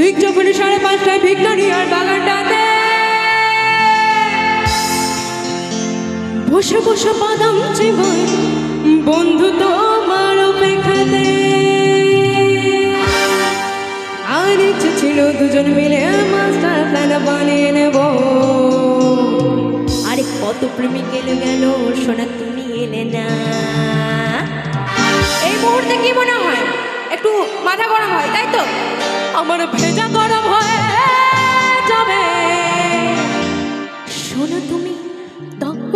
ঠিক যখন সাড়ে পাঁচটায় ভিক্টোরিয়ার বাগানটাতে বসে বসে বাদাম চিবাই বন্ধু তোমার অপেক্ষাতে। আর ইচ্ছে ছিল দুজন মিলে মাস্টার প্ল্যান বানিয়ে নেব। আরে কত প্রেমিক এলো গেল, সোনা তুমি এলে না। এই মুহূর্তে কি মনে হয়? একটু মাথা গরম হয়, তাই তো? আমার ভেজা গরম হয়ে যাবে। শোনো তুমি তক্ক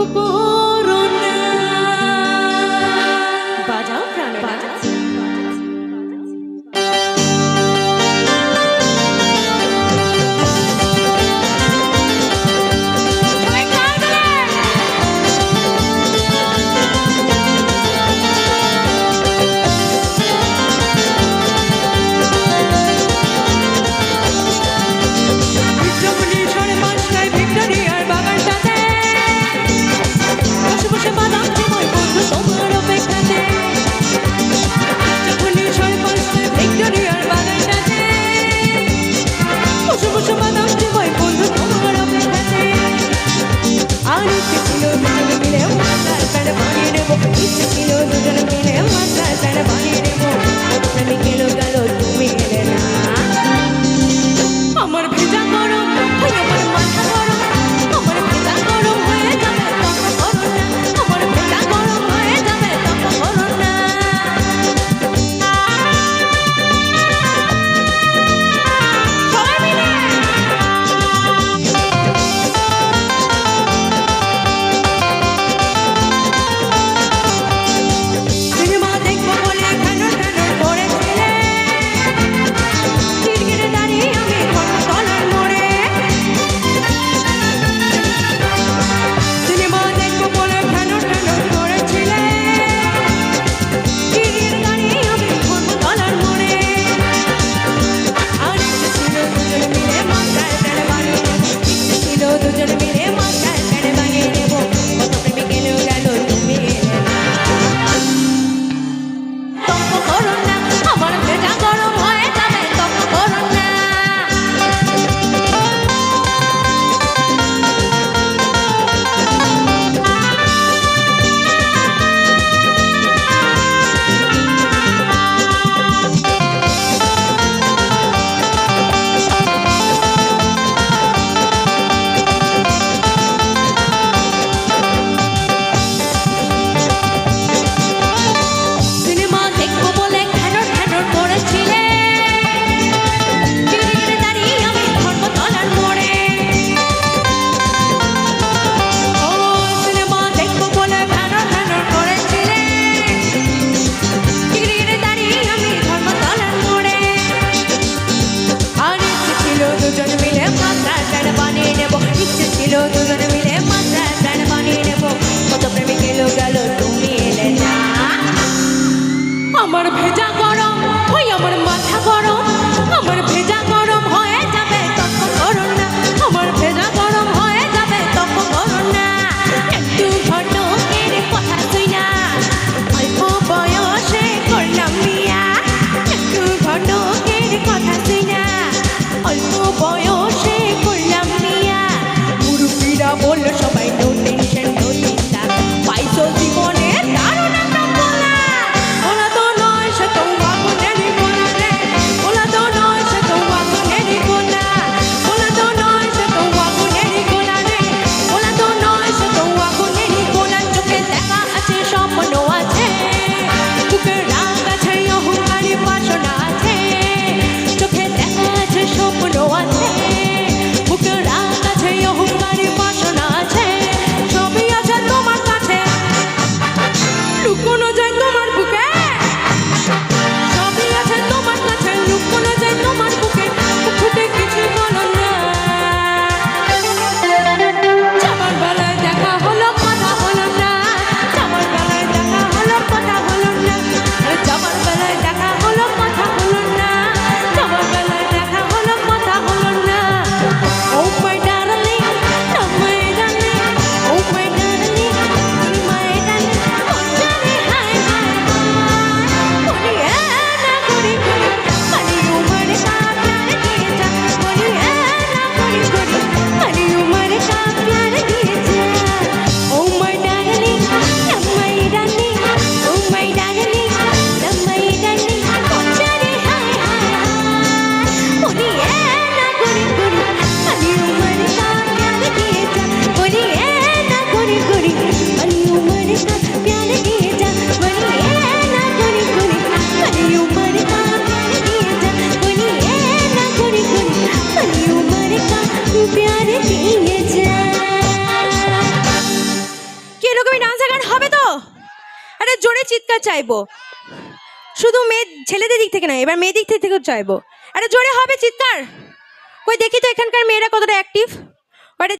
বলল সবাই দৌড়ে আরে জোরে চিৎকার চাইব। শুধু মেয়ে, ছেলেদের দিক থেকে নয়, এবার মেয়ে দিক থেকে থেকেও চাইব। আরে জোরে হবে চিৎকার। কই দেখি তো এখানকার মেয়েরা কতটা অ্যাক্টিভ